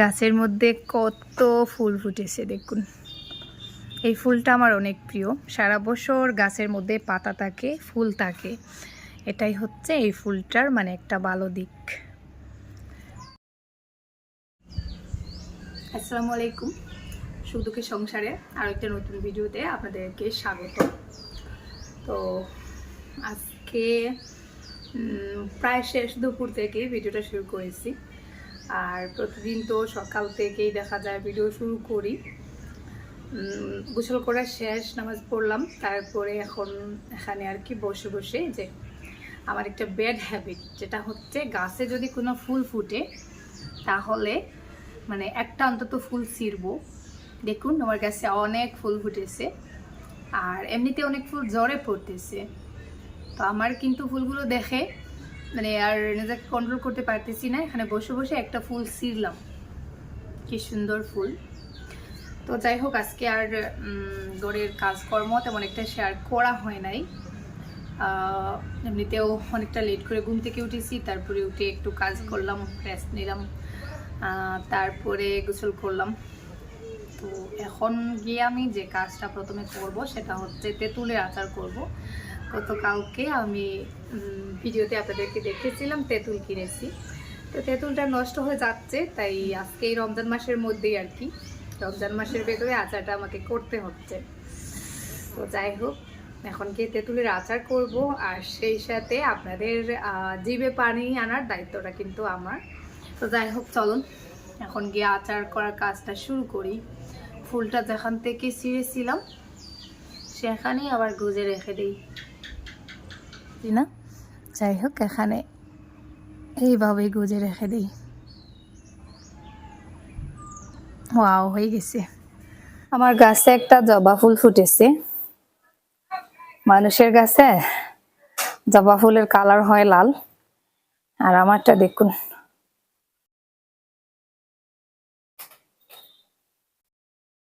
গাছের মধ্যে কত ফুল ফুটেছে দেখুন। এই ফুলটা আমার অনেক প্রিয়। সারা বছর গাছের মধ্যে পাতা থাকে, ফুল থাকে। এটাই হচ্ছে এই ফুলটার মানে একটা ভালো দিক। আসসালামু আলাইকুম। সুদুকে সংসারে আরও একটা নতুন ভিডিওতে আপনাদেরকে স্বাগত। তো আজকে প্রায় শেষ দুপুর থেকে ভিডিওটা শুরু করেছি। আর প্রতিদিন তো সকাল থেকেই দেখা যায় ভিডিও শুরু করি। গোসল করা শেষ নামাজ পড়লাম। তারপরে এখন এখানে আর কি বসে বসে যে আমার একটা ব্যাড হ্যাবিট যেটা হচ্ছে গাছে যদি কোনো ফুল ফুটে, তাহলে মানে একটা অন্তত ফুল ছিঁড়বো। দেখুন, আমার গাছে অনেক ফুল ফুটেছে আর এমনিতে অনেক ফুল জ্বরে পড়তেছে। তো আমার কিন্তু ফুলগুলো দেখে মানে আর নিজেকে কন্ট্রোল করতে পারতেছি না। এখানে বসে বসে একটা ফুল ছিঁড়লাম। কি সুন্দর ফুল। তো যাই হোক, আজকে আর ঘরের কাজকর্ম তেমন একটা শেয়ার করা হয় নাই। এমনিতেও অনেকটা লেট করে ঘুম থেকে উঠেছি, তারপরে উঠে একটু কাজ করলাম রেস্ট নিলাম তারপরে গোসল করলাম। তো এখন গিয়ে আমি যে কাজটা প্রথমে করব, সেটা হচ্ছে তেঁতুলের আচার করব। গতকালকে আমি ভিডিওতে আপনাদেরকে দেখেছিলাম তেঁতুল কিনেছি। তো তেঁতুলটা নষ্ট হয়ে যাচ্ছে, তাই আজকে এই রমজান মাসের মধ্যেই আর কি, রমজান মাসের ভেতরে আচারটা আমাকে করতে হচ্ছে। তো যাই হোক, এখন গিয়ে তেঁতুলের আচার করব, আর সেই সাথে আপনাদের জিভে পানি আনার দায়িত্বটা কিন্তু আমার। তো যাই হোক, চলুন, এখন গিয়ে আচার করার কাজটা শুরু করি। ফুলটা যেখান থেকে ছিঁড়েছিলাম, সেখানেই আবার গুজে রেখে দিই। তাই না? যাই হোক, এখানে এইভাবে গুজে রেখে দিই। ওয়াও, হয়ে গেছে। আমার গাছে একটা জবা ফুল ফুটেছে। মানুষের গাছে জবা ফুলের কালার হয় লাল। আর আমারটা দেখুন।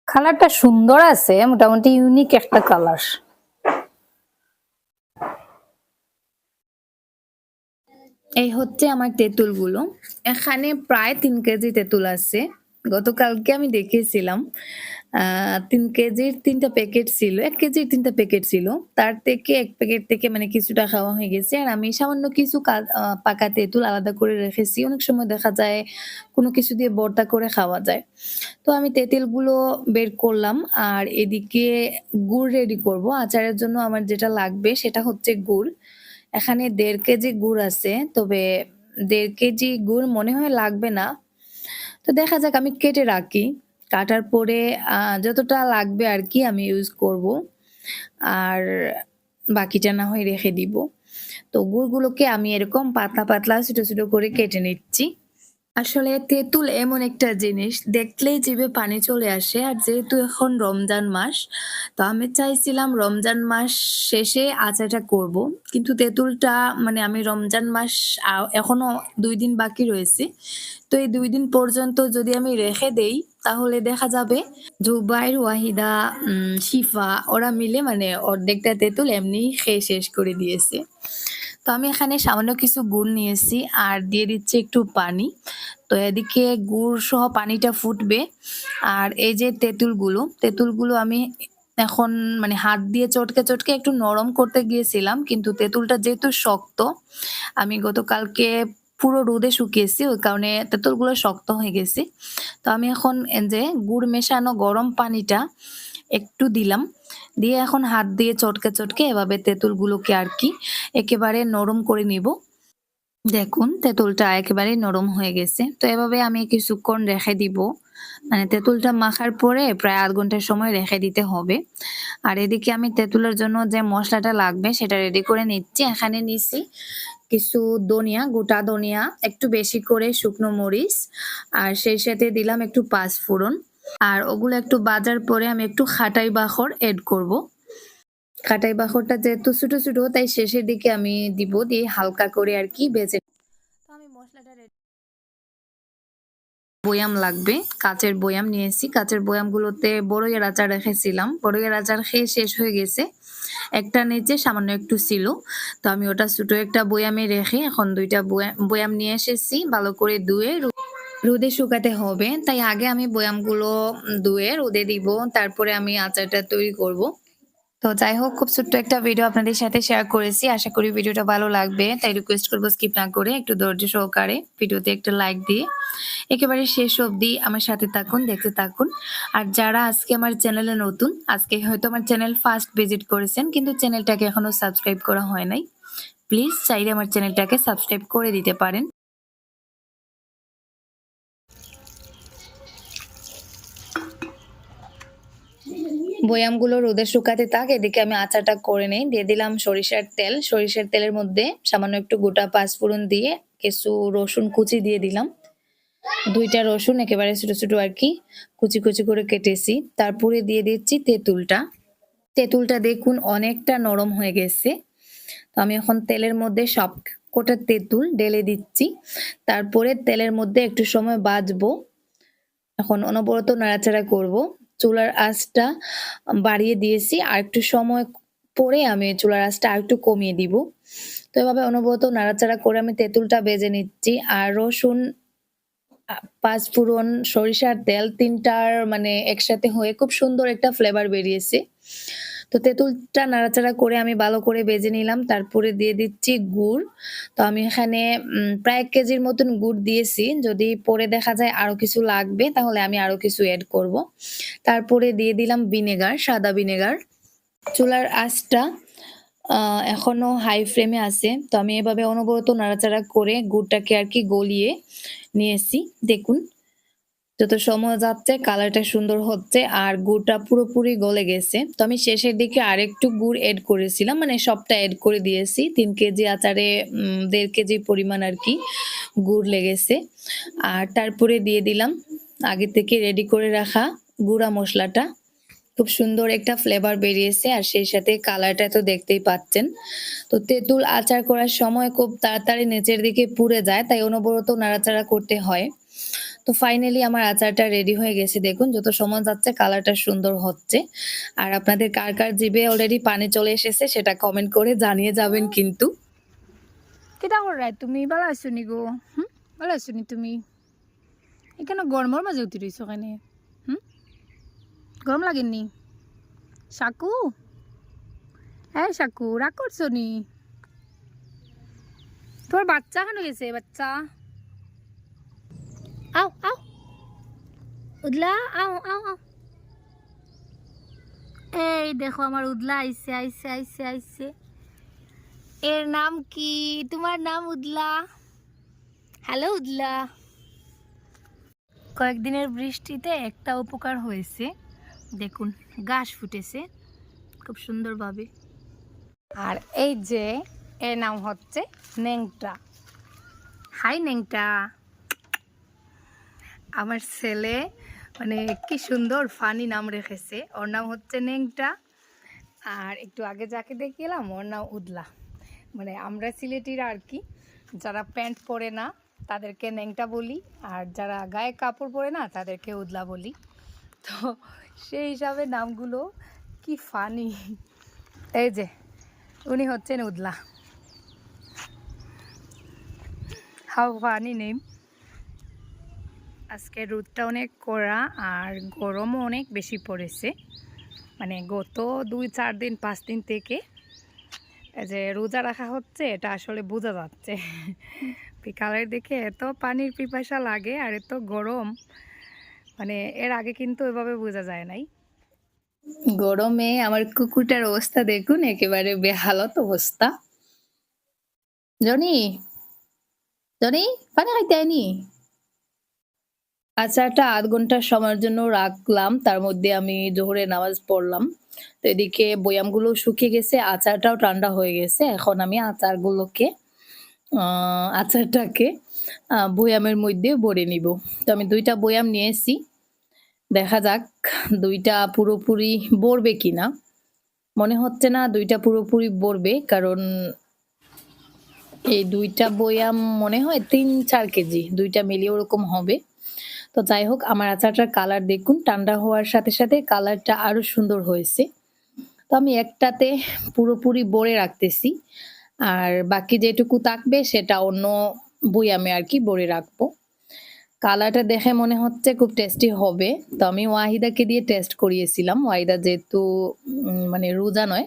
কালারটা সুন্দর আছে, মোটামুটি ইউনিক একটা কালার। এই হচ্ছে আমার তেঁতুলগুলো। এখানে প্রায় তিন কেজি তেঁতুল আছে। গতকালকে আমি দেখেছিলাম তিন কেজির তিনটা প্যাকেট ছিল, এক কেজির তিনটা প্যাকেট ছিল। তার থেকে এক প্যাকেট থেকে মানে কিছুটা খাওয়া হয়ে গেছে। আর আমি সামান্য কিছু পাকা তেঁতুল আলাদা করে রেখেছি। অনেক সময় দেখা যায় কোনো কিছু দিয়ে বর্তা করে খাওয়া যায়। তো আমি তেঁতুলগুলো বের করলাম আর এদিকে গুড় রেডি করব। আচারের জন্য আমার যেটা লাগবে সেটা হচ্ছে গুড়। এখানে দেড় কেজি গুড় আছে, তবে দেড় কেজি গুড় মনে হয় লাগবে না। তো দেখা যাক, আমি কেটে রাখি। কাটার পরে যতটা লাগবে আর কি আমি ইউজ করব। আর বাকিটা না হয় রেখে দিব। তো গুড়গুলোকে আমি এরকম পাতলা পাতলা ছোটো ছোটো করে কেটে নিচ্ছি। আসলে তেঁতুল এমন একটা জিনিস, দেখলেই জিভে পানি চলে আসে। আর যেহেতু এখন রমজান মাস, তো আমি চাইছিলাম রমজান মাস শেষে আচারটা করব। কিন্তু তেঁতুলটা মানে আমি রমজান মাস এখনও দুই দিন বাকি রয়েছে। তো এই দুই দিন পর্যন্ত যদি আমি রেখে দেই, তাহলে দেখা যাবে জুবাইর, ওয়াহিদা শিফা, ওরা মিলে মানে অর্ধেকটা তেঁতুল এমনি খেয়ে শেষ করে দিয়েছে। তো আমি এখানে সামান্য কিছু গুড় নিয়েছি আর দিয়ে দিচ্ছি একটু পানি। তো এদিকে গুড় সহ পানিটা ফুটবে। আর এই যে তেঁতুলগুলো তেঁতুলগুলো আমি এখন মানে হাত দিয়ে চটকে চটকে একটু নরম করতে গিয়েছিলাম, কিন্তু তেঁতুলটা যেহেতু শক্ত, আমি গতকালকে পুরো রোদে শুকিয়েছি, ওই কারণে তেঁতুলগুলো শক্ত হয়ে গেছে। তো আমি এখন যে গুড় মেশানো গরম পানিটা একটু দিলাম। দিয়ে এখন হাত দিয়ে চটকে চটকে এভাবে তেঁতুলগুলোকে আর কি একেবারে নরম করে নিব। দেখুন, তেঁতুলটা একেবারে নরম হয়ে গেছে। তো এভাবে আমি কিছুক্ষণ রেখে দিব। মানে তেঁতুলটা মাখার পরে প্রায় আধ ঘণ্টার সময় রেখে দিতে হবে। আর এদিকে আমি তেঁতুলের জন্য যে মশলাটা লাগবে সেটা রেডি করে নিচ্ছি। এখানে নিচ্ছি কিছু ধনিয়া, গোটা ধনিয়া, একটু বেশি করে শুকনো মরিচ, আর সেই সাথে দিলাম একটু পাঁচ ফোড়ন আর ওগুলো একটু বাজার পরে আমি একটু খাটাই বাখর এড করব। খাটাই বাখরটা যেহেতু ছোট ছোট, তাই শেষের দিকে আমি দিব দিয়ে হালকা করে আর কি মশলাটা বয়াম লাগবে, কাচের বয়াম নিয়েছি। কাচের বয়ামগুলোতে বড়ইয়ের আচার রেখেছিলাম। বড়ইয়ের আচার খেয়ে শেষ হয়ে গেছে। একটা নিচে সামান্য একটু ছিল। তো আমি ওটা ছোট একটা বয়ামে রেখে এখন দুইটা বয়াম নিয়ে এসেছি। ভালো করে ধুয়ে রোদে শুকাতে হবে। তাই আগে আমি বয়ামগুলো ধুয়ে রোদে দিব। তারপরে আমি আচারটা তৈরি করব। তো যাই হোক খুব ছোট্ট একটা ভিডিও আপনাদের সাথে শেয়ার করেছি। আশা করি ভিডিওটা ভালো লাগবে। তাই রিকোয়েস্ট করব স্কিপ না করে একটু ধৈর্য সহকারে ভিডিওতে একটা লাইক দিয়ে একেবারে শেষ অবধি আমার সাথে থাকুন, দেখতে থাকুন। আর যারা আজকে আমার চ্যানেলে নতুন, আজকে হয়তো আমার চ্যানেল ফার্স্ট ভিজিট করেছেন কিন্তু চ্যানেলটাকে এখনও সাবস্ক্রাইব করা হয় নাই। প্লিজ চাইলে আমার চ্যানেলটাকে সাবস্ক্রাইব করে দিতে পারেন। বয়ামগুলো রোদে শুকাতে থাক, এদিকে আমি আচাটা করে নেই। দিয়ে দিলাম সরিষার তেল। সরিষার তেলের মধ্যে সামান্য একটু গোটা পাঁচফোড়ন দিয়ে কিছু রসুন কুচি দিয়ে দিলাম। দুইটা রসুন একেবারে ছোট ছোট আর কি, কুচি কুচি করে কেটেছি। তারপরে দিয়ে দিচ্ছি তেঁতুলটা। তেঁতুলটা দেখুন অনেকটা নরম হয়ে গেছে। তো আমি এখন তেলের মধ্যে সব কোটা তেঁতুল ঢেলে দিচ্ছি। তারপরে তেলের মধ্যে একটু সময় বাজবো। এখন অনবরত নাড়াচাড়া করব। চুলার আঁচটা বাড়িয়ে দিয়েছি। আর একটু সময় পরে আমি চুলার আঁচটা আর একটু কমিয়ে দিব। তো এভাবে অনবরত নাড়াচাড়া করে আমি তেঁতুলটা বেজে নিচ্ছি। আর রসুন পাঁচ ফুরন সরিষার তেল তিনটার মানে একসাথে হয়ে খুব সুন্দর একটা ফ্লেভার বেরিয়েছে। তো তেঁতুলটা নাড়াচাড়া করে আমি ভালো করে বেজে নিলাম, তারপরে দিয়ে দিচ্ছি গুড়। তো আমি এখানে প্রায় এক কেজির মতন গুড় দিয়েছি, যদি পরে দেখা যায় আরও কিছু লাগবে তাহলে আমি আরও কিছু অ্যাড করব। তারপরে দিয়ে দিলাম ভিনেগার সাদা ভিনেগার চুলার আঁচটা এখনও হাই ফ্লেমে আছে, তো আমি এভাবে অনবরত নাড়াচাড়া করে গুড়টাকে আর কি গলিয়ে নিয়েছি। দেখুন যত সময় যাচ্ছে কালারটা সুন্দর হচ্ছে আর গুড়টা পুরোপুরি গলে গেছে। তো আমি শেষের দিকে আরেকটু গুড় এড করেছিলাম মানে সবটা এড করে দিয়েছি। তিন কেজি আচারে দেড় কেজি পরিমাণ আর কি গুড় লেগেছে। আর তারপরে দিয়ে দিলাম আগে থেকে রেডি করে রাখা গুঁড়া মশলাটা। খুব সুন্দর একটা ফ্লেভার বেরিয়েছে আর সেই সাথে কালারটা তো দেখতেই পাচ্ছেন। তো তেঁতুল আচার করার সময় খুব তাড়াতাড়ি নিচের দিকে পুড়ে যায়, তাই অনবরত নাড়াচাড়া করতে হয়। তো ফাইনালি আমার আচারটা রেডি হয়ে গেছে। দেখুন, যত সময় যাচ্ছে কালারটা সুন্দর হচ্ছে। আর আপনাদের কার কার জিবে অলরেডি পানি চলে এসেছে, সেটা কমেন্ট করে জানিয়ে যাবেন কিন্তু। কেটা করায় তুমি ভালো আছো নি গো? হুম? ভালো আছো নি তুমি? এখানে গরমের মাঝে উঠি রইছো কেনে? হুম? গরম লাগেননি শাকু হ্যাঁ শাকু রাগ করছ নি? তোমার বাচ্চা কেন গেছে বাচ্চা আও আও উদলা আও আও আও এই দেখো আমার উদলা আইসে আইসে আইসে আইসে এর নাম কি? তোমার নাম উদলা? হ্যালো উদলা। কয়েকদিনের বৃষ্টিতে একটা উপকার হয়েছে। দেখুন, ঘাস ফুটেছে। খুব সুন্দরভাবে। আর এই যে, এর নাম হচ্ছে নেংটা হাই নেংটা আমার ছেলে মানে কি সুন্দর ফানি নাম রেখেছে। ওর নাম হচ্ছে নেংটা। আর একটু আগে যাকে দেখিলাম ওর নাম উদলা। মানে আমরা সিলেটির আর কি, যারা প্যান্ট পরে না, তাদেরকে ন্যাংটা বলি। আর যারা গায়ে কাপড় পরে না, তাদেরকে উদলা বলি। তো সেই হিসাবে নামগুলো কি ফানি। এই যে, উনি হচ্ছেন উদলা। হাউ ফানি নেম আজকে রোদটা অনেক কড়া আর গরমও অনেক বেশি পড়েছে। মানে গত দুই, চার দিন, পাঁচ দিন থেকে যে রোজা রাখা হচ্ছে, এটা আসলে বোঝা যাচ্ছে। বিকালের দিকে এত পানির পিপাসা লাগে আর এত গরম মানে এর আগে কিন্তু এভাবে বোঝা যায় নাই। গরমে আমার কুকুরটার অবস্থা দেখুন, একেবারে বেহালত অবস্থা। জনি জনি, পানি খাইতে আইনি? আচারটা আধ ঘণ্টা সময়ের জন্য রাখলাম। তার মধ্যে আমি জোহরে নামাজ পড়লাম। তো এদিকে বয়ামগুলো শুকিয়ে গেছে, আচারটাও ঠান্ডা হয়ে গেছে। এখন আমি আচারগুলোকে আচারটাকে বয়ামের মধ্যে ভরে নিব। তো আমি দুইটা বয়াম নিয়েছি। দেখা যাক দুইটা পুরোপুরি বরবে কিনা। মনে হচ্ছে না দুইটা পুরোপুরি বরবে কারণ এই দুইটা বয়াম মনে হয় তিন চার কেজি, দুইটা মিলিয়ে ওরকম হবে। তো যাই হোক আমার আচারটার কালার দেখুন ঠান্ডা হওয়ার সাথে সাথে কালারটা আরও সুন্দর হয়েছে তো আমি একটাতে পুরোপুরি বড়ে রাখতেছি আর বাকি যেটুকু থাকবে সেটা অন্য বই আমি আর কি বড়ে রাখব কালারটা দেখে মনে হচ্ছে খুব টেস্টি হবে। তো আমি ওয়াহিদাকে দিয়ে টেস্ট করিয়েছিলাম। ওয়াহিদা যেহেতু মানে রোজা নয়।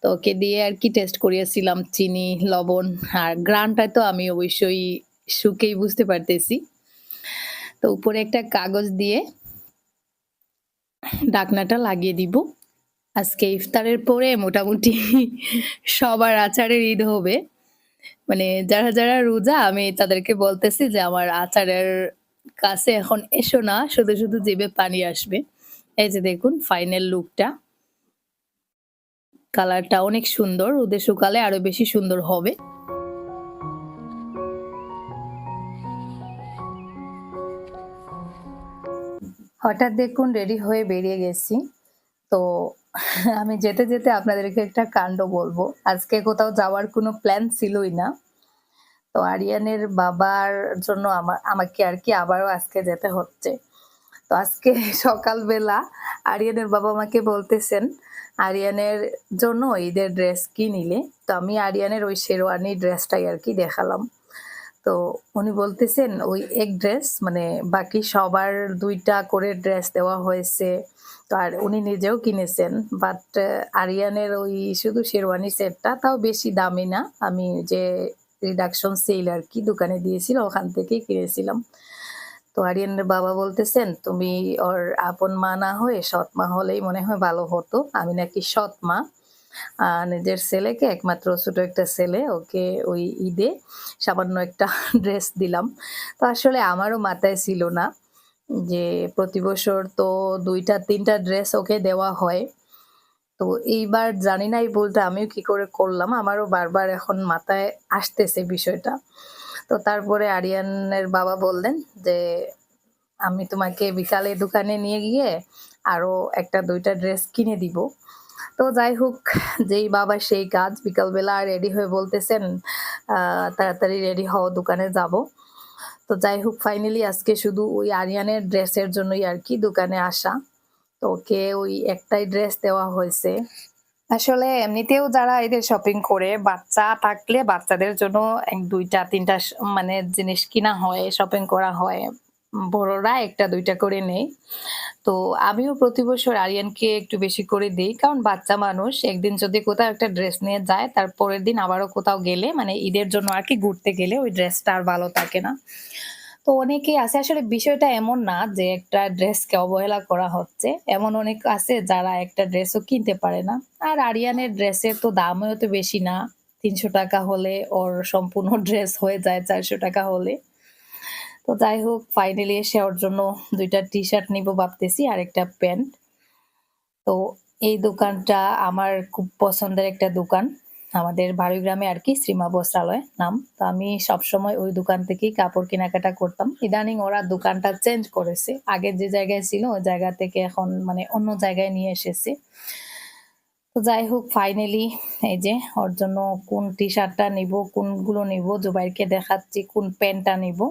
তো ওকে দিয়ে আর কি টেস্ট করিয়েছিলাম চিনি, লবণ আর ঘ্রাণটা তো আমি অবশ্যই শুঁকেই বুঝতে পারতেছি। তো উপরে একটা কাগজ দিয়ে ডাকনাটা লাগিয়ে দিব। আজকে ইফতারের পরে মোটামুটি সবার আচারের ঈদ হবে। মানে যারা, যারা রোজা আমি তাদেরকে বলতেছি যে আমার আচারের কাছে এখন এসো না। শুধু, শুধু জিভে পানি আসবে। এই যে দেখুন ফাইনাল লুকটা। কালারটা অনেক সুন্দর। রোদে শুকালে আরও বেশি সুন্দর হবে। হঠাৎ দেখুন রেডি হয়ে বেরিয়ে গেছি। তো আমি যেতে, যেতে আপনাদেরকে একটা কাণ্ড বলব। আজকে কোথাও যাওয়ার কোনো প্ল্যান ছিলই না। তো আরিয়ানের বাবার জন্য আমা আমাকে আর কি আবারও আজকে যেতে হচ্ছে। তো আজকে সকালবেলা আরিয়ানের বাবা আমাকে বলতেছেন, আরিয়ানের জন্য ঈদের ড্রেস কি নিলে? তো আমি আরিয়ানের ওই শেরওয়ানি ড্রেসটাই আর কি দেখালাম। তো উনি বলতেছেন ওই এক ড্রেস মানে বাকি সবার দুইটা করে ড্রেস দেওয়া হয়েছে। তো আর উনি নিজেও কিনেছেন। বাট আরিয়ানের ওই শুধু শেরওয়ানি সেটটা তাও বেশি দামি না। আমি যে রিডাকশন সেল আর কি দোকানে দিয়েছিল ওখান থেকেই কিনেছিলাম। তো আরিয়ানের বাবা বলতেছেন, "তুমি ওর আপন মা না হয়ে সৎ মা হলেই মনে হয় ভালো হতো।" আমি নাকি সৎ মা। নিজের ছেলেকে একমাত্র ছোট একটা ছেলে ওকে ওই ঈদে সামান্য একটা ড্রেস দিলাম। তো আসলে আমারও মাথায় ছিল না যে প্রতি বছর তো দুইটা তিনটা ড্রেস ওকে দেওয়া হয়। তো এইবার জানি না এই আমিও কি করে করলাম। আমারও বারবার এখন মাথায় আসতেছে বিষয়টা। তো তারপরে আরিয়ানের বাবা বললেন যে, "আমি তোমাকে বিকালে দোকানে নিয়ে গিয়ে আরও একটা দুইটা ড্রেস কিনে দিব।" তো যাই হোক যেই বাবা সেই কাজ। বিকালবেলা রেডি হয়ে বলতেছেন, "তাড়াতাড়ি রেডি হও দোকানে যাব।" তো যাই হোক ফাইনালি আজকে শুধু ওই আরিয়ানের ড্রেসের জন্যই আর কি দোকানে আসা। তো ওকে ওই একটাই ড্রেস দেওয়া হয়েছে। আসলে এমনিতেও যারা এদের শপিং করে বাচ্চা থাকলে বাচ্চাদের জন্য ১ ২ টা ৩ টা স মানে জিনিস কিনা হয়, শপিং করা হয়। বড়রা একটা দুইটা করে নেয়। তো আমিও প্রতি বছর আরিয়ানকে একটু বেশি করে দিই, কারণ বাচ্চা মানুষ, একদিন যদি কোথাও একটা ড্রেস নিয়ে যায়, তার পরের দিন আবারও কোথাও গেলে মানে ঈদের জন্য আর কি ঘুরতে গেলে ওই ড্রেসটা আর ভালো থাকে না। তো অনেকেই আছে, আসলে বিষয়টা এমন না যে একটা ড্রেসকে অবহেলা করা হচ্ছে। এমন অনেক আছে যারা একটা ড্রেসও কিনতে পারে না। আর আরিয়ানের ড্রেসের তো দামও তো বেশি না। ৳৩০০ হলে ওর সম্পূর্ণ ড্রেস হয়ে যায় ৳৪০০ হলে। তো যাই হোক ফাইনালি এসে ওর জন্য ২ টা টি-শার্ট নিবো ভাবতেছি আর একটা প্যান্ট। তো এই দোকানটা আমার খুব পছন্দের একটা দোকান। আমাদের বাড়িগ্রামে আরকি শ্রীমা বস্ত্রালয় নাম। তো আমি সবসময় ওই দোকান থেকেই কাপড় কেনাকাটা করতাম। ইদানিং ওরা দোকানটা চেঞ্জ করেছে। আগে যে জায়গায় ছিল ওই জায়গা থেকে এখন মানে অন্য জায়গায় নিয়ে এসেছে। তো যাই হোক ফাইনালি এই যে ওর জন্য কোন টি-শার্টটা নিবো, কোনগুলো নিবো জুবাইরকে দেখাচ্ছি কোন প্যান্টটা নিবো।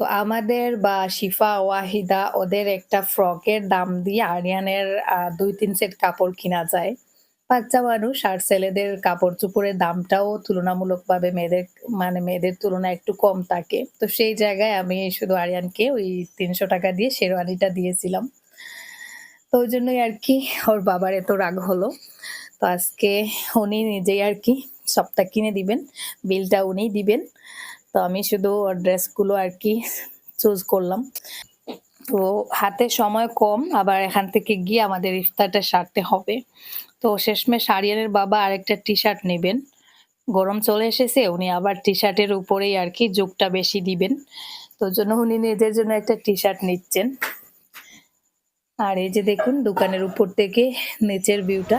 তো আমাদের বা শিফা, ওয়াহিদা ওদের একটা ফ্রকের দাম দিয়ে আরিয়ানের দুই ২-৩ সেট কাপড় কিনা যায়। বাচ্চা মানুষ আর ছেলেদের কাপড়-চোপড়ের দামটাও তুলনামূলকভাবে মেয়েদের মানে মেয়েদের তুলনায় একটু কম থাকে। তো সেই জায়গায় আমি শুধু আরিয়ানকে ওই ৳৩০০ দিয়ে শেরওয়ানিটা দিয়েছিলাম। তো ওই জন্যই আর কি ওর বাবার এত রাগ হলো। তো আজকে উনি নিজেই আর কি সবটা কিনে দিবেন। বিলটা উনিই দিবেন। তো আমি শুধু ড্রেসগুলো আরকি চুজ করলাম। তো হাতে সময় কম, আবার এখান থেকে গিয়ে আমাদের ইফতারটা সারতে হবে। তো শেষমেশ আরিয়ানের বাবা আরেকটা টি-শার্ট নেবেন গরম চলে এসেছে, উনি আবার টি-শার্টের উপরেই আর কি ঝোঁকটা বেশি দিবেন। তো জন্য উনি নিজের জন্য একটা টি-শার্ট নিচ্ছেন। আর এই যে দেখুন, দোকানের উপর থেকে নিচের ভিউটা।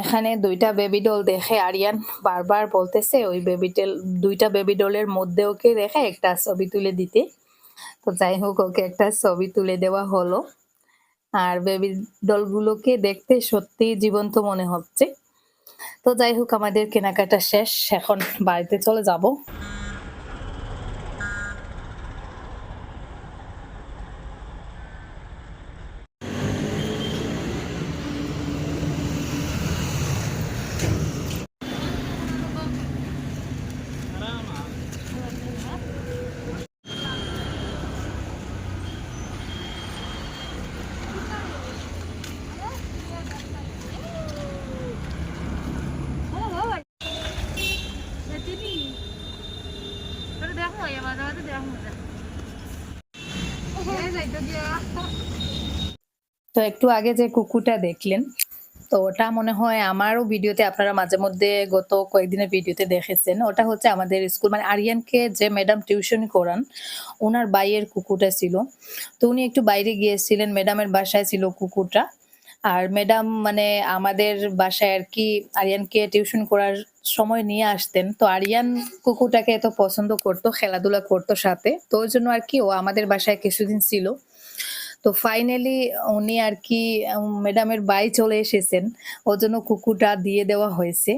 এখানে দুইটা বেবি ডল দেখে আরিয়ান বারবার বলতেছে, ওই বেবি দুইটা বেবি ডলের মধ্যে ওকে রেখে একটা ছবি তুলে দিতে। তো যাই হোক, ওকে একটা ছবি তুলে দেওয়া হলো। আর বেবি ডলগুলোকে দেখতে সত্যি জীবন্ত মনে হচ্ছে। তো যাই হোক, আমাদের কেনাকাটা শেষ। এখন বাড়িতে চলে যাব। তো একটু আগে যে কুকুরটা দেখলেন তো ওটা মনে হয় আমারও ভিডিওতে আপনারা মাঝে মধ্যে গত কয়েকদিনের ভিডিওতে দেখেছেন। ওটা হচ্ছে আমাদের স্কুল মানে আরিয়ানকে যে ম্যাডাম টিউশন করান ওনার বাইয়ের কুকুরটা ছিল। তো উনি একটু বাইরে গিয়েছিলেন ম্যাডামের বাসায় ছিল কুকুরটা। আর ম্যাডাম মানে আমাদের বাসায় আর কি আরিয়ানকে টিউশন করার সময় নিয়ে আসতেন। তো আরিয়ান কুকুরটাকে এত পছন্দ করতো, খেলাধুলা করতো সাথে। তো ওই জন্য আর কি, ও আমাদের বাসায় কিছুদিন ছিল। তো ফাইনালি উনি আর কি ম্যাডামের বাই চলে এসেছেন। ওর জন্য কুকুরটা দিয়ে দেওয়া হয়েছে।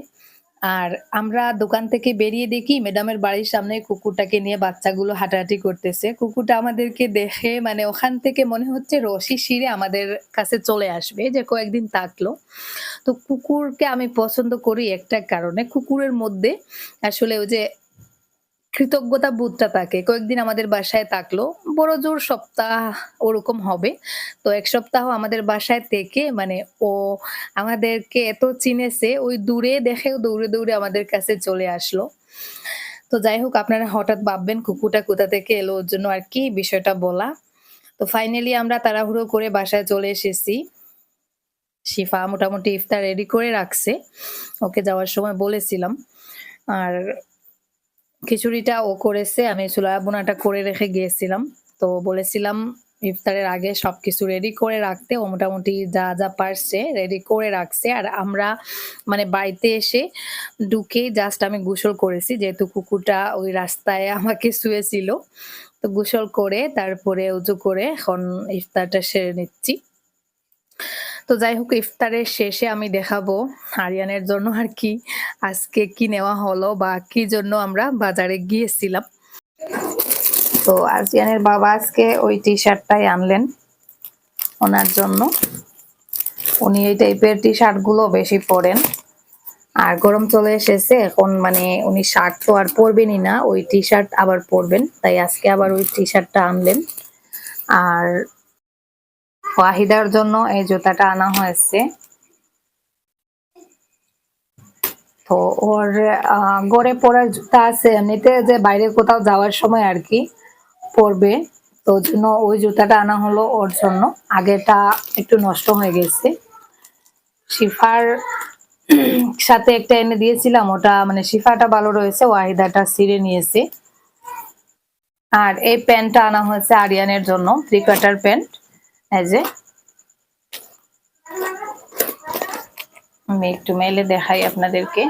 আর আমরা দোকান থেকে বেরিয়ে দেখি ম্যাডামের বাড়ির সামনে কুকুরটাকে নিয়ে বাচ্চাগুলো হাঁটাহাঁটি করতেছে। কুকুরটা আমাদেরকে দেখে মানে ওখান থেকে মনে হচ্ছে রশি শিরে আমাদের কাছে চলে আসবে যে কয়েকদিন থাকল। তো কুকুরকে আমি পছন্দ করি একটা কারণে। কুকুরের মধ্যে আসলে ওই যে কৃতজ্ঞতা বোধটা থাকে। কয়েকদিন আমাদের বাসায় থাকল, বড় জোর সপ্তাহ ওরকম হবে। তো এক সপ্তাহ আমাদের বাসায় থেকে মানে ও আমাদেরকে এত চিনেছে, ওই দূরে দেখেও দৌড়ে দৌড়ে আমাদের কাছে চলে আসলো। তো যাই হোক, আপনারা হঠাৎ ভাববেন কুকুরটা কোথা থেকে এলো, ওর জন্য আর কি বিষয়টা বলা। তো ফাইনালি আমরা তাড়াহুড়ো করে বাসায় চলে এসেছি। শিফা মোটামুটি ইফতার রেডি করে রাখছে। ওকে যাওয়ার সময় বলেছিলাম। আর খিচুড়িটা ও করেছে, আমি চুলা বোনাটা করে রেখে গিয়েছিলাম। তো বলেছিলাম, ইফতারের আগে সবকিছু রেডি করে রাখতে, ও মোটামুটি যা যা পারছে রেডি করে রাখছে। আর আমরা মানে বাড়িতে এসে ঢুকে জাস্ট আমি গোসল করেছি, যেহেতু কুকুরটা ওই রাস্তায় আমাকে শুয়েছিল। তো গোসল করে, তারপরে উঁচু করে এখন ইফতারটা সেরে নিচ্ছি। তো যাই হোক, ইফতারের শেষে আমি দেখাবো আরিয়ানের জন্য আর কি, আজকে কি নেওয়া হলো বা কি জন্য আমরা বাজারে গিয়েছিলাম। তো আরিয়ানের বাবা আজকে ওই টি শার্টটাই আনলেন ওনার জন্য। উনি এই টাইপের টি শার্টগুলো বেশি পরেন। আর গরম চলে এসেছে, এখন মানে উনি শার্ট তো আর পরবেনই না, ওই টি শার্ট আবার পরবেন। তাই আজকে আবার ওই টি শার্টটা আনলেন। আর ওয়াহিদার জন্য এই জুতাটা আনা হয়েছে। তো ওর গড়ে পরার জুতা আছে। এমনিতে যে বাইরে কোথাও যাওয়ার সময় আর কি পরবে, তো জন্য ওই জুতাটা আনা হলো ওর জন্য। আগেটা একটু নষ্ট হয়ে গেছে। শিফার সাথে একটা এনে দিয়েছিলাম, ওটা মানে শিফাটা ভালো রয়েছে, ওয়াহিদাটা ছিঁড়ে নিয়েছে। আর এই প্যান্টটা আনা হয়েছে আরিয়ানের জন্য থ্রি কোয়ার্টার প্যান্ট যে। আমি একটু মেলে দেখাই আপনাদেরকে।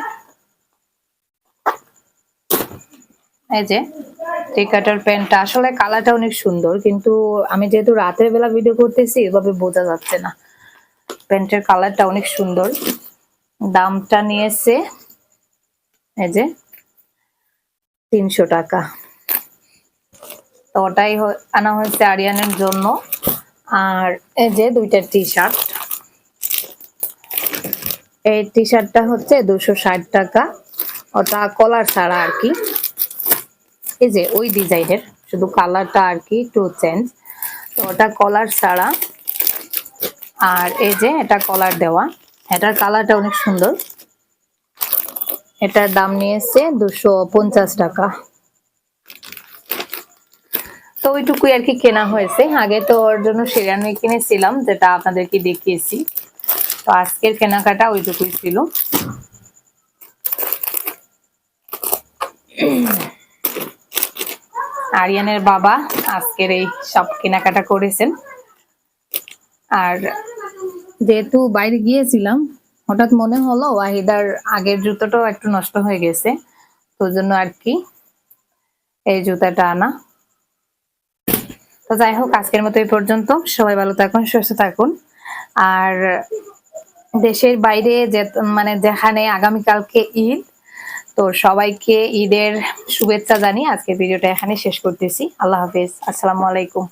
এই যে থ্রি কাটার প্যান্টটা। আসলে কালারটা অনেক সুন্দর, কিন্তু আমি যেহেতু রাতের বেলা ভিডিও করতেছি, এভাবে বোঝা যাচ্ছে না। প্যান্টের কালারটা অনেক সুন্দর। দামটা নিয়েছে, এই যে, তিনশো টাকা। তো ওটাই আনা হয়েছে আরিয়ানের জন্য। আর এই যে দুইটা টি শার্ট এই টি শার্টটা হচ্ছে দুশো ষাট টাকা। ওটা কলার ছাড়া আর কি। এই যে ওই ডিজাইনের শুধু কালারটা আর কি টু চেঞ্জ তো ওটা কলার ছাড়া। আর এই যে এটা কলার দেওয়া। এটার কালারটা অনেক সুন্দর। এটার দাম নিয়েছে দুশো পঞ্চাশ টাকা। তো ওইটুকুই আর কি কেনা হয়েছে। আগে তো ওর জন্য শেরানি কিনেছিলাম যেটা আপনাদেরকে দেখিয়েছি। তো আজকের কেনাকাটা ওইটুকুই ছিল। আরিয়ানের বাবা আজকের এই সব কেনাকাটা করেছেন। আর যেহেতু বাইরে গিয়েছিলাম, হঠাৎ মনে হলো ওয়াহিদার আগের জুতোটাও একটু নষ্ট হয়ে গেছে, তো জন্য আর কি এই জুতাটা আনা। তো যাই হোক, আজকের মতো এই পর্যন্ত। সবাই ভালো থাকুন, সুস্থ থাকুন। আর দেশের বাইরে যে মানে যেখানে আগামীকালকে ঈদ, তো সবাইকে ঈদের শুভেচ্ছা জানিয়ে আজকের ভিডিওটা এখানে শেষ করতেছি। আল্লাহ হাফিজ। আসসালামু আলাইকুম।